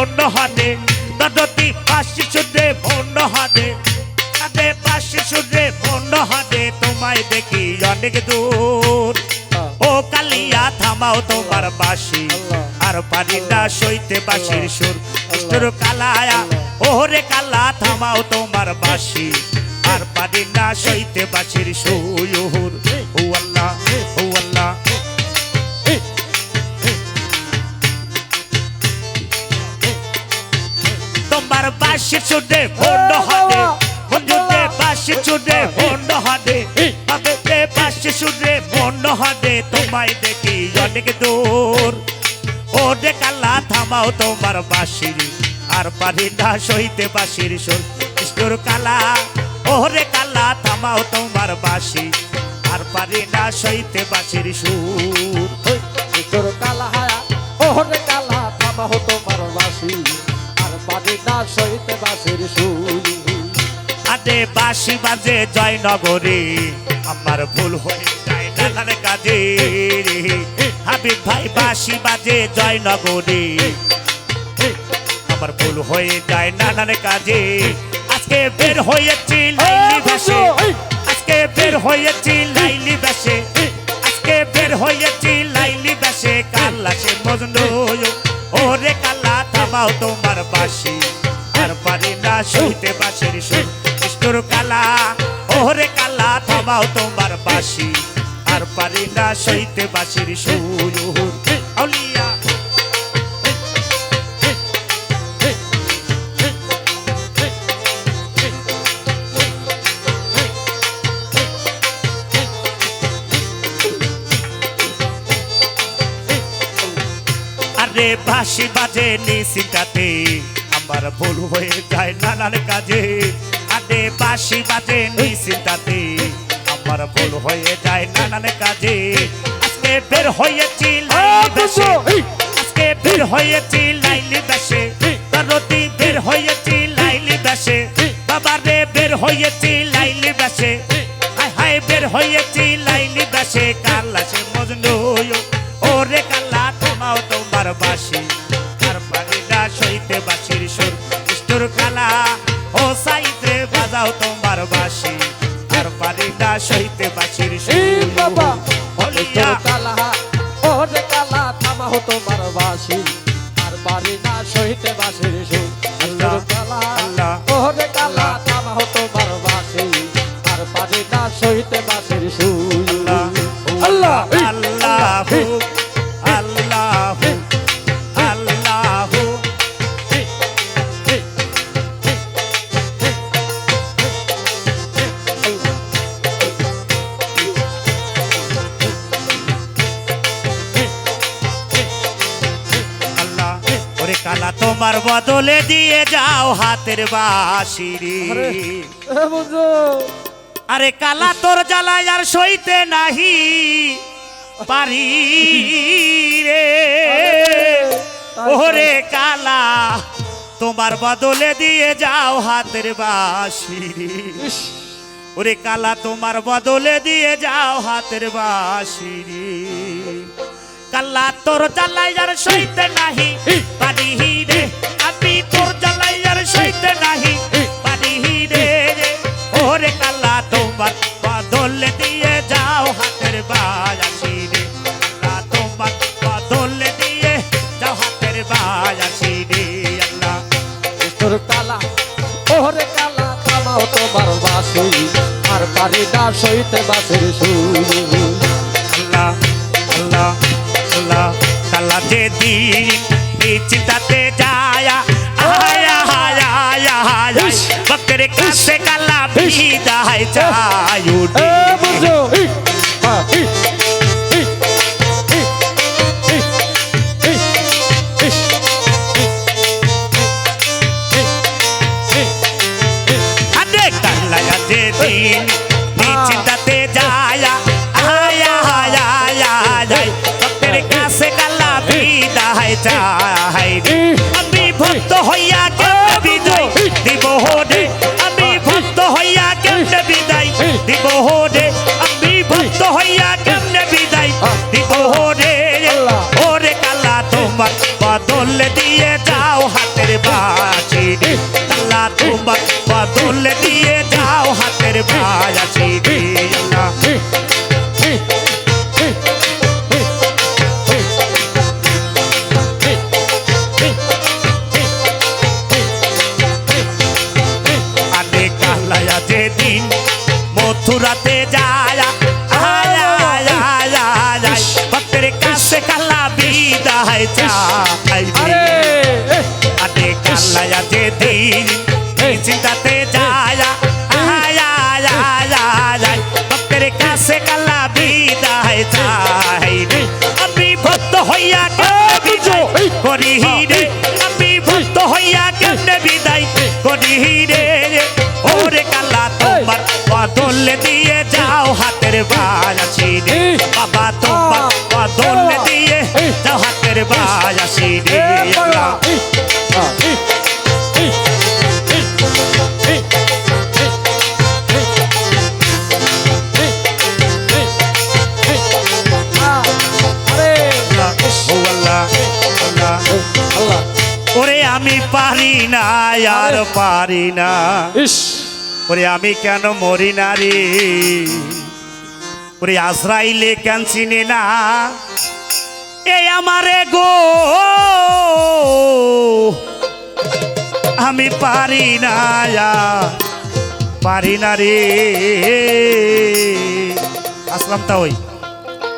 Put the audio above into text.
বন্য হাটে তাদতি বাঁশির সুরে বন্য হাটে হাটে বাঁশির সুরে বন্য হাটে তোমায় দেখি অনেক দূর। ও কালিয়া থামাও তোমার বাঁশি আর পারি না সইতে বাঁশির সুর। সুর কালায়া ওরে কালা থামাও তোমার বাঁশি আর পারি না সইতে বাঁশির সুর। ও আল্লাহ ও তোমার বাঁশির সুরে বন্ধ হাতে। বন্ধুতে বাঁশির সুরে বন্ধ হাতে। বাবেতে বাঁশির সুরে বন্ধ হাতে। তোমায় দেখি অনেক দূর। ও রে কাল্লা থামাও তোমার বাঁশির। আর পারি না সইতে বাঁশির সুর। সুর কালা ও রে কাল্লা থামাও তোমার বাঁশি আর পারি না সইতে বাঁশির সুর। তোর কালা ওরে কালা থামা হতো মার বাসি না সইতে বাসির আরে বাঁশি বাজে জয়নগরে আমার ভুল হয়ে যায় নানার কাজে। হাবিব ভাই বাঁশি বাজে জয়নগরে আমার ভুল হয়ে যায় নানার কাজে। আজকে বের হয়েছি লাইলি ভাসে আজকে বের হয়েছি লাইলি বাসে আজকে বের হয়েছি লাইলি বাসে কাল্লা সে মজনু। ওরে থামাও তোমার বাসি। আর পারি না সইতে বাসের সুর। কৃষ্ণর কালা ওরে কালা থামাও তোমার বাসি। আর পারি না সইতে বাসের সুর। আউলিয়া বাঁশি বাজে নিশিটাতে আমার ভুল হয়ে যায় নানান কাজে। আরে বাঁশি বাজে নিশিটাতে আমার ভুল হয়ে যায় নানান কাজে। আজকে বের হয়েছি বেশে। আজকে বের হয়েছি লাইলি বেশে। তারতি বের হয়েছি লাইলি বেশে। বাবা রে বের হয়েছি লাইলি বেশে। হায় হায় বের হয়েছি লাইলি বেশে। কাল্লা বাসি আর না সইতে বাসির সুর। ইষ্টুর কালা ও সাইতে বাজাও তোমার বাসি। আর পারি সইতে বাসির সুর। বাবা হলিয়া কালা ও কালা থামাও হতো তোমার বদলে দিয়ে যাও হাতের বাঁশিরি আরে কালা তোর জ্বালায় আর সইতে নাহি পারি রে। ওরে কালা তোমার বদলে দিয়ে যাও হাতের ইস, ওরে কালা তোমার বদলে দিয়ে যাও হাতের বাঁশিরি কাল্লা তোর জ্বালাই আর সইতে নাহি পারি রে আমি তোর জ্বালাই আর সইতে নাহি পারি রে। ওরে কাল্লা তোমার বদলে দিয়ে যাও হাতের বাঁশিরি কাল্লা তোমার বদলে দিয়ে যাও হাতের বাঁশিরি আল্লাহ। তোর কালা ওরে কালা থামাও তোমার বাসি। আর বাড়ি না সইতে বাসির সুই আল্লাহ আল্লাহ। আল্লাহ কালা যে দিন এই চিন্তাতে যায়া আয়া আয়া আয়া আয়া বকরে কাছে কালা বিদায় যায় এ বুঝো ই, আ, ই, চাই আমি ভক্ত হইয়া কেমনে বিদায়? দিব হোডে আমি ভক্ত হইয়া কেমনে বিদায়? দিব হোডে আমি ভক্ত হইয়া কেমনে বিদায়? দিব হোডে চাই আরে এ, আনে কালায়া যেদিন এই চিন্তাতে যায় ভক্তের কাছে কালা বিদায় চাই রে। আমি ভক্ত হইয়া করি রে? আমি ভক্ত হইয়া কেমনে বিদায় করি রে? ওরে কালা তোমার বদল দিয়ে যাও হাতের বাজাসি রে আল্লাহ এ, আল্লাহ ওরে আমি পারি না আর পারি না। ওরে আমি কেন মরি না রে? ওরে আজরাইলে কেন চিনে না? এই আমারে গো। আমি পারি না পারি না রে। আসলাম তা ওই।